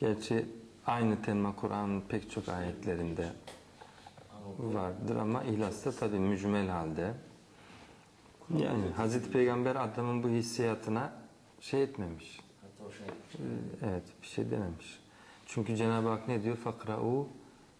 Gerçi aynı tema Kur'an'ın pek çok ayetlerinde vardır ama İhlas'ta tabi mücmel halde. Yani Hazreti Peygamber adamın bu hissiyatına şey etmemiş. Ee, evet bir şey dememiş. Çünkü Cenab-ı Hak ne diyor? Fakra'u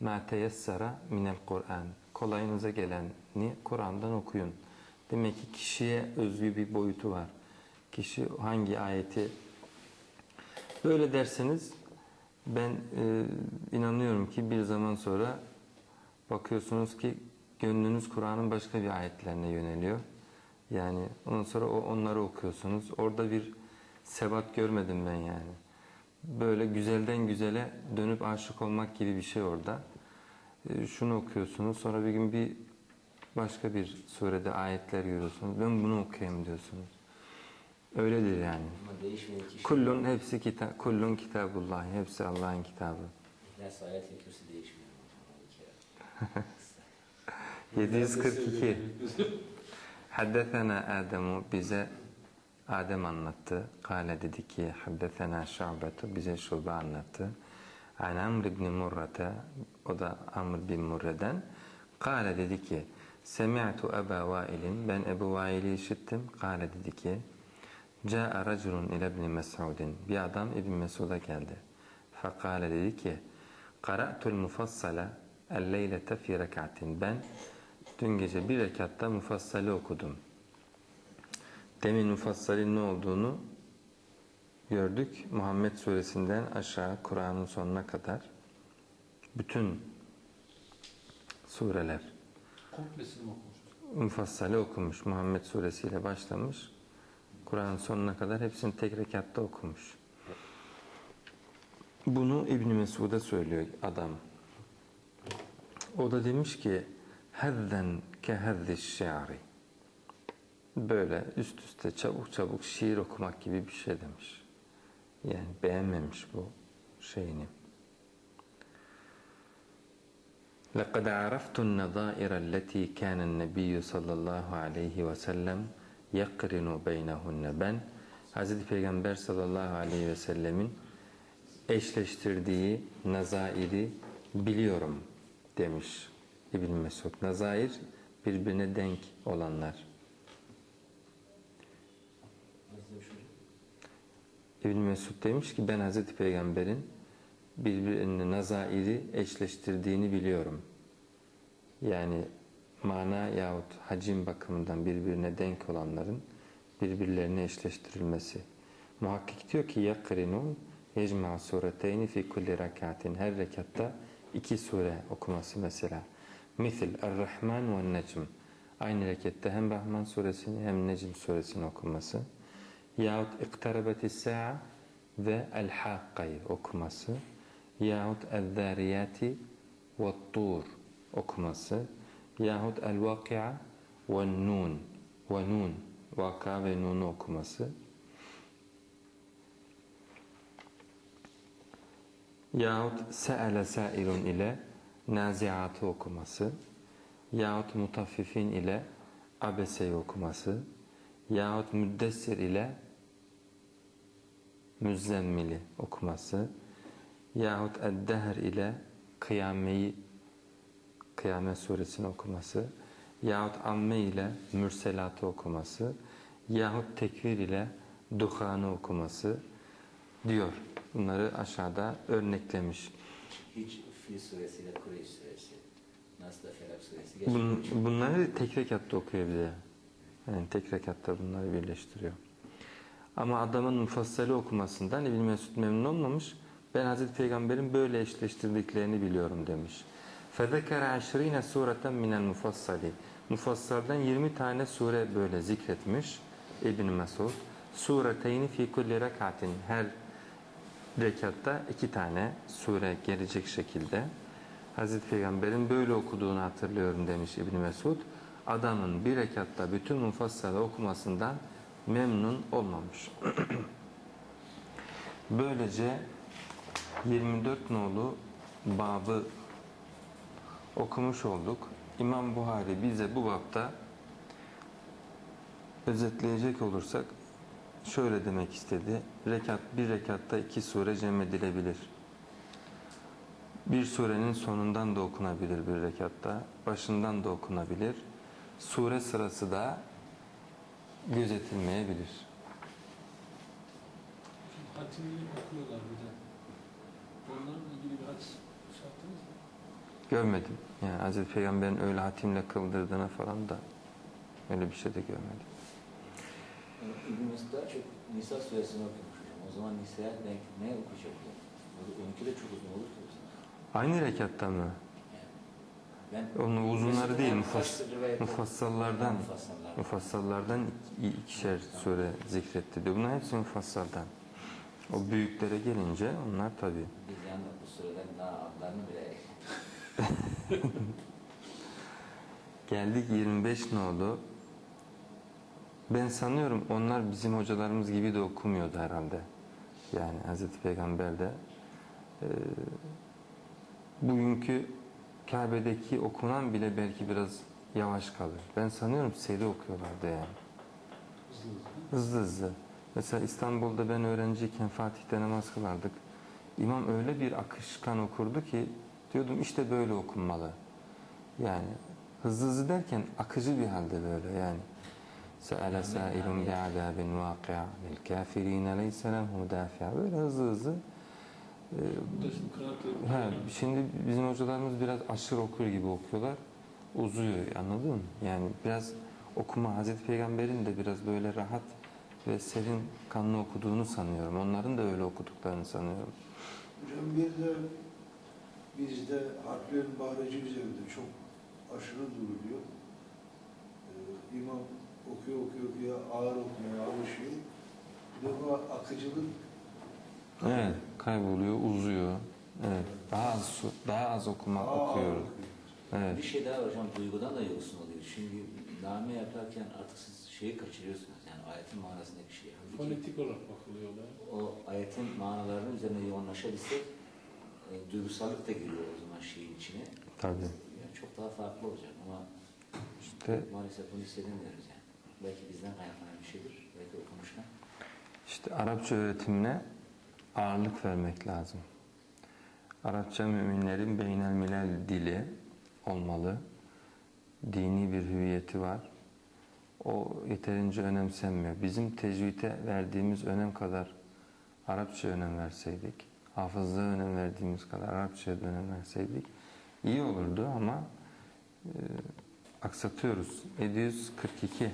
ma teyessara minel Kur'an. Kolayınıza geleni Kur'an'dan okuyun. Demek ki kişiye özgü bir boyutu var. Kişi hangi ayeti böyle derseniz ben e, inanıyorum ki bir zaman sonra bakıyorsunuz ki gönlünüz Kur'an'ın başka bir ayetlerine yöneliyor. Yani ondan sonra o onları okuyorsunuz. Orada bir sebat görmedim ben yani. Böyle güzelden güzele dönüp aşık olmak gibi bir şey orada. Ee, şunu okuyorsunuz. Sonra bir gün bir başka bir surede ayetler görüyorsunuz. Ben bunu okuyayım diyorsunuz. Öyledir yani. Ama değişmeyen kişi Kullun hepsi kita kullun kitabullah. Hepsi Allah'ın kitabı. İhlas ayet-i kürsü değişmiyor. ama bir kere. 742 Haddesena Ademu bize Adem anlattı. Kale dedi ki Haddesena Şu'betu bize Şube anlattı. An Amr ibn Murrata o da Amr bin Murre'den Kale dedi ki Semi'tu Eba Vail'in ben Ebu Vail'i işittim. Kale dedi ki Câ'a raculun ile ibn Mes'udin bir adam İbn Mesud'a geldi. Fakale dedi ki Qara'tul mufassala el-leylete fi rekatin ben Dün gece bir rekatta mufassali okudum. Demin mufassalin ne olduğunu gördük. Muhammed suresinden aşağı Kur'an'ın sonuna kadar bütün sureler Komplesini mi okumuştuk? mufassali okumuş. Muhammed suresiyle başlamış. Kur'an'ın sonuna kadar hepsini tek rekatta okumuş. Bunu İbn Mesud'a söylüyor adam. O da demiş ki hedden kehezzi şiari böyle üst üste çabuk çabuk şiir okumak gibi bir şey demiş. Yani beğenmemiş bu şeyini. لقد عرفت النظائر التي كان النبي صلى الله عليه وسلم yakrinu beynehunne ben Hz. Peygamber sallallahu aleyhi ve sellemin eşleştirdiği nazairi biliyorum demiş İbn Mesud. Nazair birbirine denk olanlar. İbn Mesud demiş ki ben Hz. Peygamber'in birbirine nazairi eşleştirdiğini biliyorum. Yani mana yahut hacim bakımından birbirine denk olanların birbirlerine eşleştirilmesi. Muhakkik diyor ki yakrinun yecma sureteyni fi kulli rekatin her rekatta iki sure okuması mesela. Misil Er-Rahman ve Necm. Aynı rekatta hem Rahman suresini hem Necm suresini okuması. Yahut İkterebetis Sa'a ve El-Hakka'yı okuması. Yahut El-Zariyati ve Tur okuması. Yahut El-Vaki'a ve Nun ve Nun Vaka ve Nun'u okuması. Yahut Se'ele Sairun ile Naziat'ı okuması. Yahut Mutaffifin ile Abese'yi okuması. Yahut Müddessir ile Müzzemmil'i okuması. Yahut Eddehr ile Kıyameyi Kıyamet suresini okuması. Yahut Amme ile Mürselat'ı okuması. Yahut Tekvir ile Duhan'ı okuması diyor. Bunları aşağıda örneklemiş. Hiç Fil suresiyle Kureyş suresi. Nasıl da Felak suresi. Bun, bunları tek rekatta okuyor bir de. Yani tek rekatta bunları birleştiriyor. Ama adamın mufassali okumasından İbn Mesud memnun olmamış. Ben Hazreti Peygamber'in böyle eşleştirdiklerini biliyorum demiş. فَذَكَرَ عَشْرِينَ سُورَةً مِنَ الْمُفَصَّلِ Mufassaldan 20 tane sure böyle zikretmiş İbn Mesud. Sureteyni fi kulli rekatin her rekatta iki tane sure gelecek şekilde. Hazreti Peygamber'in böyle okuduğunu hatırlıyorum demiş İbn Mesud. Adamın bir rekatta bütün mufassalı okumasından memnun olmamış. Böylece 24 nolu babı okumuş olduk. İmam Buhari bize bu bapta özetleyecek olursak şöyle demek istedi. Rekat bir rekatta iki sure cem edilebilir. Bir surenin sonundan da okunabilir bir rekatta, başından da okunabilir. Sure sırası da gözetilmeyebilir. Şimdi hatimli okuyorlar bir de. Onlarla ilgili bir hadis? Görmedim. Yani Hazreti Peygamber'in öyle hatimle kıldırdığını falan da öyle bir şey de görmedim. İbn Mesud daha çok Nisa suresini okumuş hocam. O zaman Nisa'ya denk ne okuyacak o? O- Onunki de çok uzun olur ki. Aynı rekatta mı? Ben Onun uzunları değil, mufass mufassallardan. Mufassallar. Mufassallardan iki- ikişer sure zikretti diyor. Bunlar hepsi mufassaldan. O büyüklere gelince onlar tabi. Biz yani bu surelerin daha adlarını bile Geldik 25 ne oldu? Ben sanıyorum onlar bizim hocalarımız gibi de okumuyordu herhalde. Yani Hazreti Peygamber de e, bugünkü Kabe'deki okunan bile belki biraz yavaş kalır. Ben sanıyorum seri okuyorlardı yani. Hızlı hızlı. Mesela İstanbul'da ben öğrenciyken Fatih'te namaz kılardık. İmam öyle bir akışkan okurdu ki diyordum işte böyle okunmalı. Yani hızlı hızlı derken akıcı bir halde böyle yani. Se'ale sâilun bi'adâbin vâki'a lil kâfirîne leyse lehu dâfi'a. Böyle hızlı hızlı. Ee, Ha, şimdi bizim hocalarımız biraz aşırı okur gibi okuyorlar. Uzuyor anladın mı? Yani biraz okuma Hazreti Peygamber'in de biraz böyle rahat ve serin kanlı okuduğunu sanıyorum. Onların da öyle okuduklarını sanıyorum. Hocam bir de bizde harflerin bahreci üzerinde çok aşırı duruluyor. Ee, imam okuyor okuyor okuyor ağır okumaya alışıyor. Bir de bu akıcılık Evet, kayboluyor, uzuyor. Evet, daha az su- daha az okuma daha ağır okuyoruz. okuyor. Evet. Bir şey daha var hocam duygudan da yoksun oluyor. Şimdi name yaparken artık siz şeyi kaçırıyorsunuz. Yani ayetin manasındaki şeyi. Halbuki fonetik olarak bakılıyor olaya. o ayetin manalarının üzerine yoğunlaşabilsek e, duygusallık da giriyor o zaman şeyin içine. Tabii. Yani çok daha farklı olacak ama İşte maalesef bunu hissedemiyoruz yani. Belki bizden kaynaklanan bir şeydir. Belki okumuştan. İşte Arapça öğretimine ağırlık vermek lazım. Arapça müminlerin beynel milel dili olmalı. Dini bir hüviyeti var. O yeterince önemsenmiyor. Bizim tecvide verdiğimiz önem kadar Arapça önem verseydik, hafızlığa önem verdiğimiz kadar Arapçaya da önem verseydik iyi olurdu ama e, aksatıyoruz. 742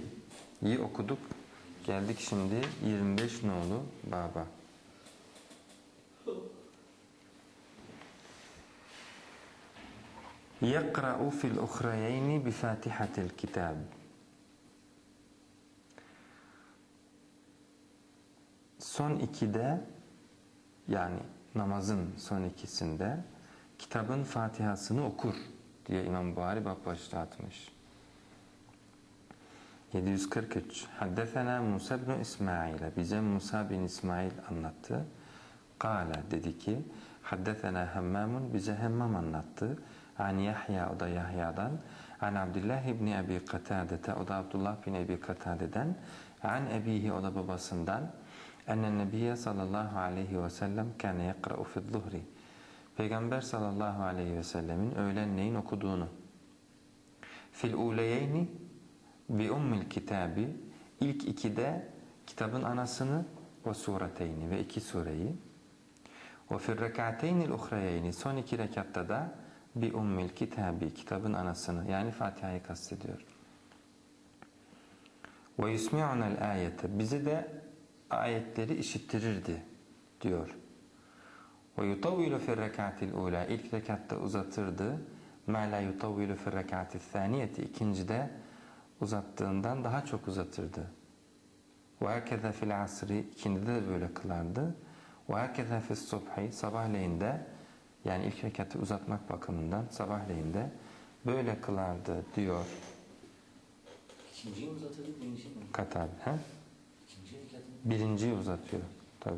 iyi okuduk. Geldik şimdi 25 nolu baba. يقرأ في الأخريين بفاتحة الكتاب Son ikide yani namazın son ikisinde kitabın Fatihasını okur diye İmam Buhari bab başlığı atmış. 743 Haddesena Musa bin İsmail bize Musa bin İsmail anlattı. Kale dedi ki Haddesena Hammamun bize Hammam anlattı. An Yahya o da Yahya'dan. An Abdullah ibni Ebi Katade'te o da Abdullah bin Ebi Katade'den. An Ebihi o da babasından. Ennen Nebiye sallallahu aleyhi ve sellem kâne yekra'u fid zuhri. Peygamber sallallahu aleyhi ve sellemin öğlenleyin okuduğunu. Fil uleyeyni bi ummil kitabi ilk ikide kitabın anasını ve sureteyni ve iki sureyi ve fil rek'ateynil uhreyeyni son iki rekatta da bi ummil kitabi kitabın anasını yani Fatiha'yı kastediyor. Ve yusmi'unel ayete bize de ayetleri işittirirdi diyor. Ve yutavvilu fil rek'atil ula ilk rekatta uzatırdı. Ma la yutavvilu fil rek'atil thaniyeti ikincide uzattığından daha çok uzatırdı. Ve herkese fil asri ikindi de böyle kılardı. Ve herkese fil subhi sabahleyin de yani ilk rekatı uzatmak bakımından sabahleyin de böyle kılardı diyor İkinciyi mi uzatırdık, birinciyi mi? Katar. He? Birinciyi uzatıyor tabi.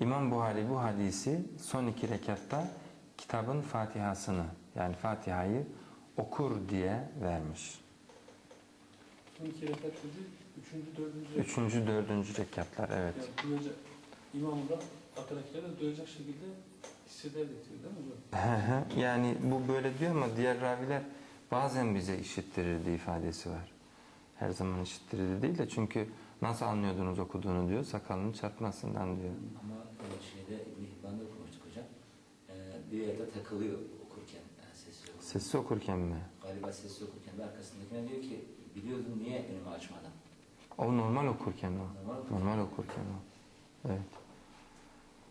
İmam Buhari bu hadisi son iki rekatta kitabın Fatihasını yani Fatiha'yı okur diye vermiş. Son iki rekat dedi. Üçüncü, dördüncü rekat. Üçüncü, dördüncü rekatlar evet. Yani duyacak, da arkadakileri de duyacak şekilde Hissederdik diyor değil mi hocam? Yani bu böyle diyor ama diğer raviler bazen bize işittirirdi ifadesi var. Her zaman işittirirdi değil de çünkü nasıl anlıyordunuz okuduğunu diyor sakalının çarpmasından diyor. Ama şeyde İbn okumuştuk hocam. E, bir yerde takılıyor okurken. Yani sessiz okurken. Sessiz okurken mi? Galiba sessiz okurken de arkasındakine diyor ki biliyordun niye önümü açmadın? O normal okurken o. Normal okurken. Normal okurken o. Evet.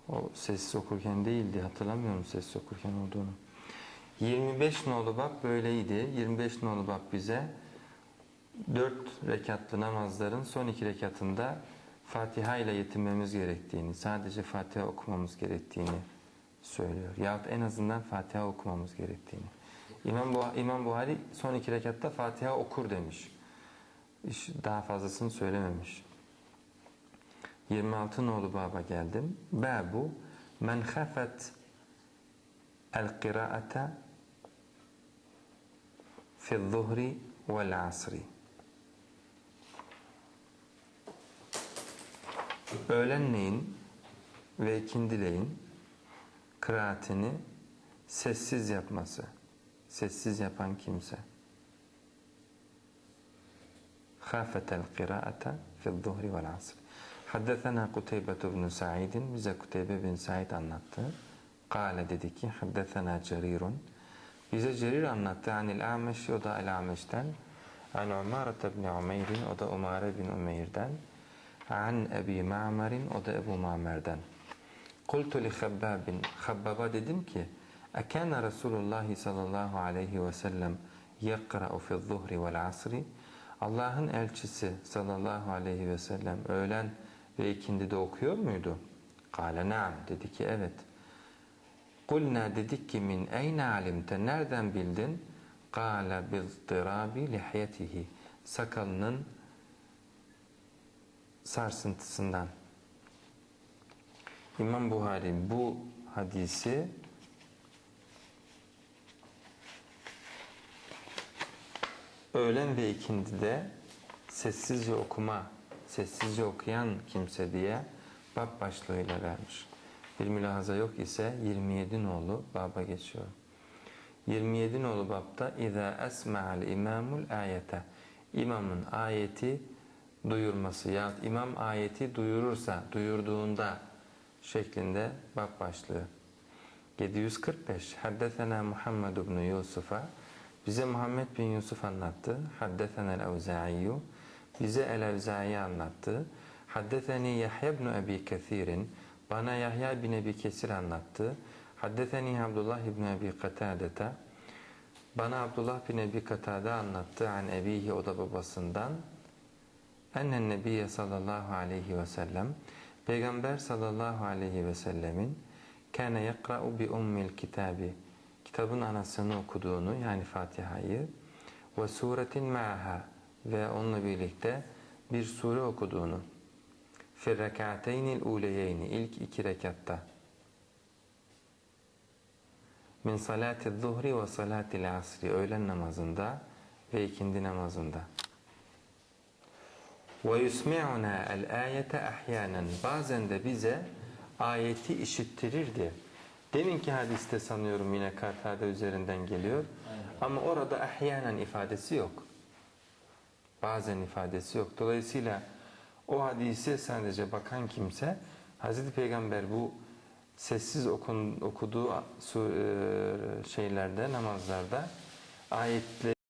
O sessiz okurken değildi. Hatırlamıyorum sessiz okurken olduğunu. 25 nolu bab böyleydi. 25 nolu bab bize 4 rekatlı namazların son iki rekatında Fatiha ile yetinmemiz gerektiğini, sadece Fatiha okumamız gerektiğini söylüyor. Yahut en azından Fatiha okumamız gerektiğini. İmam, Bu İmam Buhari son iki rekatta Fatiha okur demiş. İş- Daha fazlasını söylememiş. 26 nolu baba geldim. Babu men khafet el kıraate fi zuhri vel asri. Öğlenleyin ve ikindileyin kıraatini sessiz yapması. Sessiz yapan kimse. Khafetel kıraata fil zuhri vel asr. Haddethena Kuteybe bin Said'in bize Kuteybe bin Said anlattı. Kale dedi ki Haddethena Cerirun bize Cerir anlattı. Anil Ameş o da El Ameş'ten. An Umarete bin Umeyr'in o da Umare bin Umeyr'den an Ebi Ma'mer'in o da Ebu Ma'mer'den Kultu li Habbabin Habbaba dedim ki Ekâne Resulullah sallallahu aleyhi ve sellem yekra'u fi zuhri vel asri Allah'ın elçisi sallallahu aleyhi ve sellem öğlen ve ikindide okuyor muydu? Kale naam dedi ki evet. Kulna dedik ki min eyne alimte nereden bildin? Kale biztirabi lihyetihi sakalının sarsıntısından. İmam Buhari bu hadisi öğlen ve ikindide sessizce okuma, sessizce okuyan kimse diye bab başlığıyla vermiş. Bir mülahaza yok ise 27 nolu baba geçiyor. 27 nolu babda اِذَا أَسْمَعَ الْاِمَامُ الْآيَةَ İmamın ayeti duyurması ya imam ayeti duyurursa, duyurduğunda şeklinde bab başlığı. 745 Haddesena Muhammed ibn Yusuf'a bize Muhammed bin Yusuf anlattı. Haddesena el-Evza'iyyu bize el-Evza'i anlattı. Haddeseni Yahya ibn Ebi Kesir'in bana Yahya bin Ebi Kesir anlattı. Haddeseni Abdullah ibn Ebi Katadete bana Abdullah bin Ebi Katade anlattı an ebihi o da babasından. Ennen Nebiye sallallahu aleyhi ve sellem Peygamber sallallahu aleyhi ve sellemin kâne yekra'u bi ummil kitabi kitabın anasını okuduğunu yani Fatiha'yı ve suretin ma'ha ve onunla birlikte bir sure okuduğunu fi rekâteynil uleyeyni ilk iki rekatta min salati zuhri ve salatil asri öğlen namazında ve ikindi namazında el ayete ahyanen bazen de bize ayeti işittirirdi. Deminki hadiste sanıyorum yine Kartade üzerinden geliyor. Aynen. Ama orada ahyanen ifadesi yok. Bazen ifadesi yok. Dolayısıyla o hadise sadece bakan kimse Hazreti Peygamber bu sessiz okun, okuduğu e, şeylerde namazlarda ayetleri